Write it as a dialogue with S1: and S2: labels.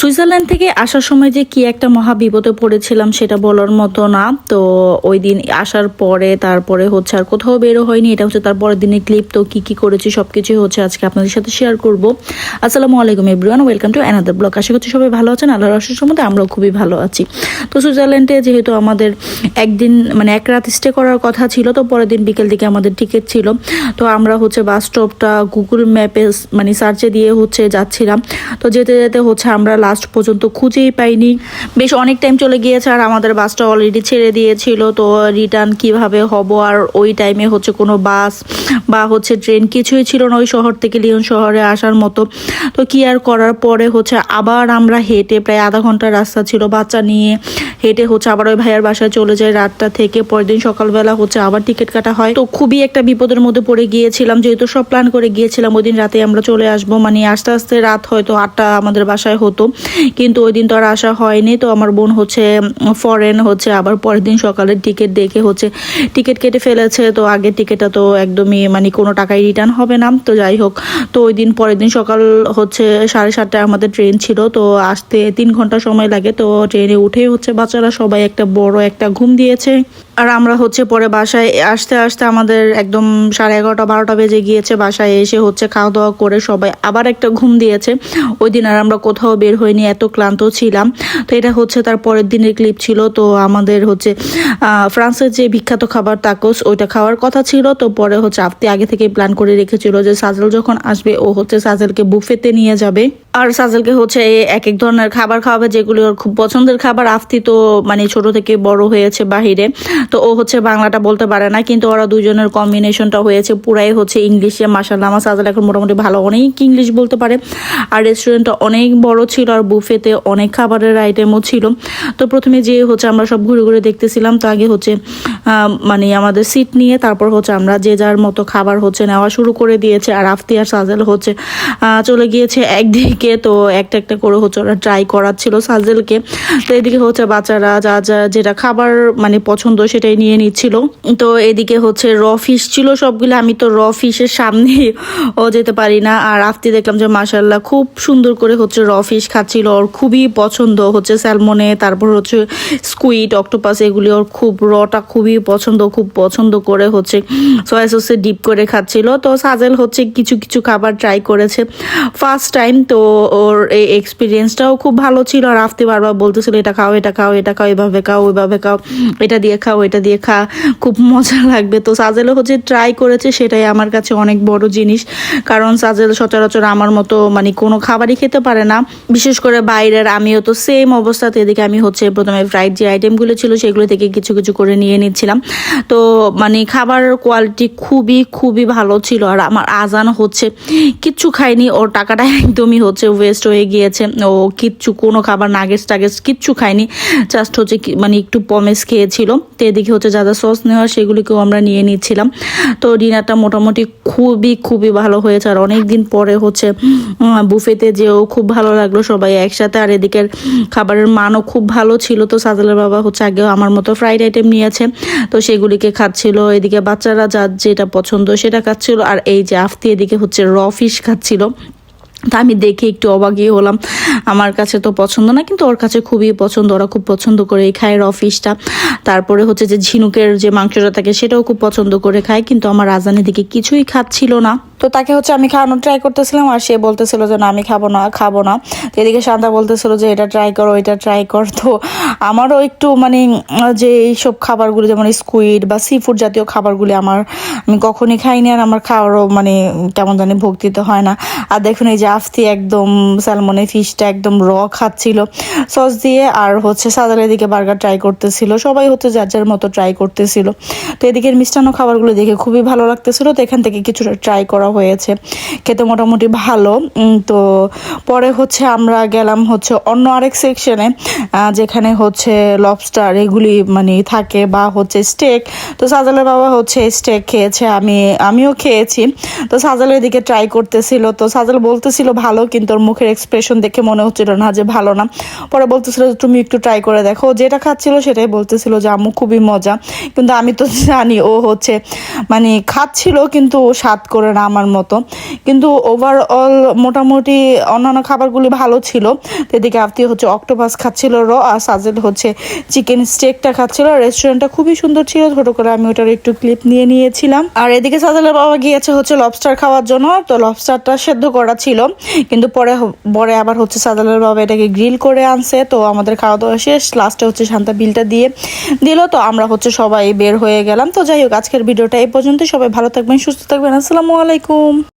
S1: Switzerland থেকে আসার সময় যে কি একটা মহা বিপদে পড়েছিলাম সেটা বলার মতো না। তো ওই দিন আসার পরে তারপরে হচ্ছে আর কোথাও বেরো হয়নি। এটা হচ্ছে তারপরের দিনের ক্লিপ তো কি কি করেছি সবকিছুই হচ্ছে আজকে আপনাদের সাথে শেয়ার করব। আসসালামু আলাইকুম everyone welcome to another blog আশা করছি সবাই ভালো আছেন। আল্লাহর রসের সম্বন্ধে আমরাও খুবই ভালো আছি। তো সুইজারল্যান্ডে যেহেতু আমাদের একদিন মানে এক রাত স্টে করার কথা ছিল, তো পরের দিন বিকেল দিকে আমাদের টিকিট ছিল। তো আমরা হচ্ছে বাস স্টপটা গুগল ম্যাপে মানে সার্চে দিয়ে হচ্ছে যাচ্ছিলাম। তো যেতে যেতে হচ্ছে আমরা লাস্ট পর্যন্ত খুঁজেই পাইনি। বেশ অনেক টাইম চলে গিয়েছে আর আমাদের বাসটা অলরেডি ছেড়ে দিয়েছিল। তো রিটার্ন কীভাবে হব আর ওই টাইমে হচ্ছে কোনো বাস বা হচ্ছে ট্রেন কিছুই ছিল না ওই শহর থেকে লিওন শহরে আসার মতো। তো কি আর করার? পরে হচ্ছে আবার আমরা হেঁটে প্রায় আধা ঘণ্টার রাস্তা ছিল বাচ্চা নিয়ে। হেঁটে হচ্ছে আবার ওই ভাইয়ার বাসায় চলে যায়। রাতটা থেকে পরের দিন সকালবেলা হচ্ছে আবার টিকিট কাটা হয়। তো খুবই একটা বিপদের মধ্যে পড়ে গিয়েছিলাম, যেহেতু সব প্ল্যান করে গিয়েছিলাম, ওই দিন রাতে আমরা চলে আসব। মানে আস্তে আস্তে রাত হয়তো আটটা আমাদের বাসায় হতো, কিন্তু ওই দিন তো আর আসা হয়নি। তো আমার বোন হচ্ছে ফরেন হচ্ছে, আবার পরের দিন সকালের টিকিট দেখে হচ্ছে টিকিট কেটে ফেলেছে। তো আগের টিকিটটা তো একদমই মানে কোনো টাকায় রিটার্ন হবে না। তো যাই হোক, তো ওই দিন পরের দিন সকাল হচ্ছে সাড়ে সাতটায় আমাদের ট্রেন ছিল। তো আসতে তিন ঘণ্টা সময় লাগে। তো ট্রেনে উঠেই হচ্ছে বাচ্চারা সবাই একটা বড় একটা ঘুম দিয়েছে। আর আমরা হচ্ছে পরে বাসায় আসতে আসতে আমাদের একদম সাড়ে এগারোটা, বারোটা বেজে গিয়েছে। বাসায় এসে হচ্ছে খাওয়া দাওয়া করে সবাই আবার একটা ঘুম দিয়েছে। ওই দিন আর আমরা কোথাও বের হইনি, এত ক্লান্ত ছিলাম। তো এটা হচ্ছে তার পরের দিনের ক্লিপ ছিল। তো আমাদের হচ্ছে ফ্রান্সের যে বিখ্যাত খাবার তাকোস, ওইটা খাওয়ার কথা ছিল। তো পরে হচ্ছে আপনি আগে থেকে প্ল্যান করে রেখেছিল যে সাজেল যখন আসবে, ও হচ্ছে সাজেলকে বুফেতে নিয়ে যাবে। আর সাজেলকে হচ্ছে এক এক ধরনের খাবার খাওয়াবে, যেগুলি ওর খুব পছন্দের খাবার। আফতি তো মানে ছোট থেকে বড় হয়েছে বাহিরে। তো ও হচ্ছে বাংলাটা বলতে পারে না, কিন্তু ওরা দুজনের কম্বিনেশনটা হয়েছে, পুরাই হচ্ছে ইংলিশে মাসাল্লাহ আমার সাজেল এখন মোটামুটি ভালো, অনেক ইংলিশ বলতে পারে। আর রেস্টুরেন্টটা অনেক বড় ছিল, আর বুফেতে অনেক খাবারের আইটেমও ছিল। তো প্রথমে যে হচ্ছে আমরা সব ঘুরে ঘুরে দেখতেছিলাম, তো আগে হচ্ছে মানে আমাদের সিট নিয়ে, তারপর হচ্ছে আমরা যে যার মতো খাবার হচ্ছে নেওয়া শুরু করে দিয়েছে, আর আফতি আর সাজেল হচ্ছে চলে গিয়েছে একদিকে। তো একটা একটা করে হচ্ছে ওরা ট্রাই করাচ্ছিল সাজেলকে। তো এদিকে হচ্ছে বাচ্চারা যা যা যেটা খাবার মানে পছন্দ সেটাই নিয়ে নিচ্ছিল। তো এদিকে হচ্ছে র ফিশ ছিল সবগুলো, আমি তো র ফিশের সামনে ও যেতে পারি না। আর আফতি দেখলাম যে মাসাল্লাহ খুব সুন্দর করে হচ্ছে র ফিশ খাচ্ছিল। ওর খুবই পছন্দ হচ্ছে স্যালমনে তারপর হচ্ছে স্কুইড অক্টোপাস এগুলি ওর খুব রটা খুবই পছন্দ, খুব পছন্দ করে হচ্ছে সয়া সসে ডিপ করে খাচ্ছিল। তো সাজেল হচ্ছে কিছু কিছু খাবার ট্রাই করেছে। ফার্স্ট টাইম তো ওর এই এক্সপিরিয়েন্সটাও খুব ভালো ছিল। আর আফতে বারবার বলতেছিল, এটা খাও এটা খাও এটা খাও, এভাবে খাও, ওইভাবে খাও, এটা দিয়ে খাও, এটা দিয়ে খা, খুব মজা লাগবে। তো সাজেলও হচ্ছে ট্রাই করেছে, সেটাই আমার কাছে অনেক বড় জিনিস। কারণ সাজেল সচরাচর আমার মতো মানে কোনো খাবারই খেতে পারে না। বিশেষ করে বাইরের, আমিও তো সেম অবস্থাতে এদিকে আমি হচ্ছে প্রথমে ফ্রাইড যে আইটেমগুলো ছিল, সেগুলো থেকে কিছু কিছু করে নিয়ে নিচ্ছিলাম। তো মানে খাবার কোয়ালিটি খুবই খুবই ভালো ছিল। আর আমার আজান হচ্ছে, কিচ্ছু খাইনি, ওর টাকাটা একদমই হচ্ছে ওয়েস্ট হয়ে গিয়েছে। ও কিচ্ছু, কোনো খাবার নাগেস টাগেস কিচ্ছু খায়নি জাস্ট হচ্ছে মানে একটু পমেস খেয়েছিল। তো এদিকে হচ্ছে যা যা সস নেওয়া সেগুলিকেও আমরা নিয়ে নিচ্ছিলাম। তো ডিনারটা মোটামুটি খুবই খুবই ভালো হয়েছে। আর অনেক দিন পরে হচ্ছে বুফেতে যেও খুব ভালো লাগল সবাই একসাথে। আর এদিকের খাবারের মানও খুব ভালো ছিল। তো সাজেলের বাবা হচ্ছে আগেও আমার মতো ফ্রাইড আইটেম নিয়েছে। তো সেগুলিকে খাচ্ছিল। এদিকে বাচ্চারা যার যেটা পছন্দ সেটা খাচ্ছিল। আর এই যে আফতি এদিকে হচ্ছে র ফিশ খাচ্ছিল। তা আমি দেখে একটু অবাকই হলাম। আমার কাছে তো পছন্দ না, কিন্তু ওর কাছে খুবই পছন্দ, ওরা খুব পছন্দ করে খায় অফিসটা তারপরে হচ্ছে যে ঝিনুকের যে মাংসটা থাকে, সেটাও খুব পছন্দ করে খায়, কিন্তু আমার রাজানের দিকে কিছুই খাচ্ছিল না। তো তাকে হচ্ছে আমি খাওয়ানোর ট্রাই করতেছিলাম আর সে বলতেছিল যে, না, আমি খাব না খাব না। তো এদিকে শান্তা বলতেছিল যে, এটা ট্রাই করো এটা ট্রাই কর। তো আমারও একটু মানে যে এইসব খাবারগুলো যেমন স্কুইড বা সি ফুড জাতীয় খাবারগুলি আমার, আমি কখনই খাইনি আর আমার খাওয়ারও মানে কেমন জানি ভক্তিতে হয় না। আর দেখুন এই যে আফতি একদম স্যালমনে ফিশটা একদম র খাচ্ছিল। সস দিয়ে আর হচ্ছে সাদালের দিকে বার্গার ট্রাই করতেছিল। সবাই হচ্ছে যার যার মতো ট্রাই করতেছিল। তো এদিকের মিষ্টান্ন খাবারগুলো দেখে খুবই ভালো লাগতেছিল। তো এখান থেকে কিছুটা ট্রাই করা হয়েছে। খেতে মোটামুটি ভালো। তো পরে হচ্ছে আমরা গেলাম হচ্ছে অন্য আরেক সেকশনে যেখানে হচ্ছে লবস্টার এগুলি মানে থাকে বা হচ্ছে স্টেক তো সাজালের বাবা হচ্ছে স্টেক খেয়েছে, আমি, আমিও খেয়েছি। তো সাজালের দিকে ট্রাই করতেছিল। তো সাজাল বলতেছিল ভালো, কিন্তু ওর মুখের এক্সপ্রেশন দেখে মনে হচ্ছিল না যে ভালো না। পরে বলতেছিল তুমি একটু ট্রাই করে দেখো। যেটা খাচ্ছিল সেটাই বলতেছিল যে আমু খুবই মজা। কিন্তু আমি তো জানি ও হচ্ছে মানে খাচ্ছিল, কিন্তু স্বাদ করে না। আমার মতো। কিন্তু ওভারঅল মোটামুটি অন্যান্য খাবারগুলি ভালো ছিল। এদিকে আপনি হচ্ছে অক্টোপাস খাচ্ছিল র, আর সাজেল হচ্ছে চিকেন স্টেকটা খাচ্ছিল। রেস্টুরেন্টটা খুবই সুন্দর ছিল, ছোটো করে আমি ওটার একটু ক্লিপ নিয়ে নিয়েছিলাম। আর এদিকে সাজেলের বাবা গিয়েছে হচ্ছে লবস্টার খাওয়ার জন্য, তো লবস্টারটা সেদ্ধ করা ছিল। কিন্তু পরে পরে আবার হচ্ছে সাজালের বাবা এটাকে গ্রিল করে আনছে, তো আমাদের খাওয়া দাওয়া শেষ লাস্টে হচ্ছে শান্তা বিলটা দিয়ে দিল, তো আমরা হচ্ছে সবাই বের হয়ে গেলাম। তো যাই হোক, আজকের ভিডিওটা এই পর্যন্ত সবাই ভালো থাকবেন, সুস্থ থাকবেন। আসসালামু আলাইকুম।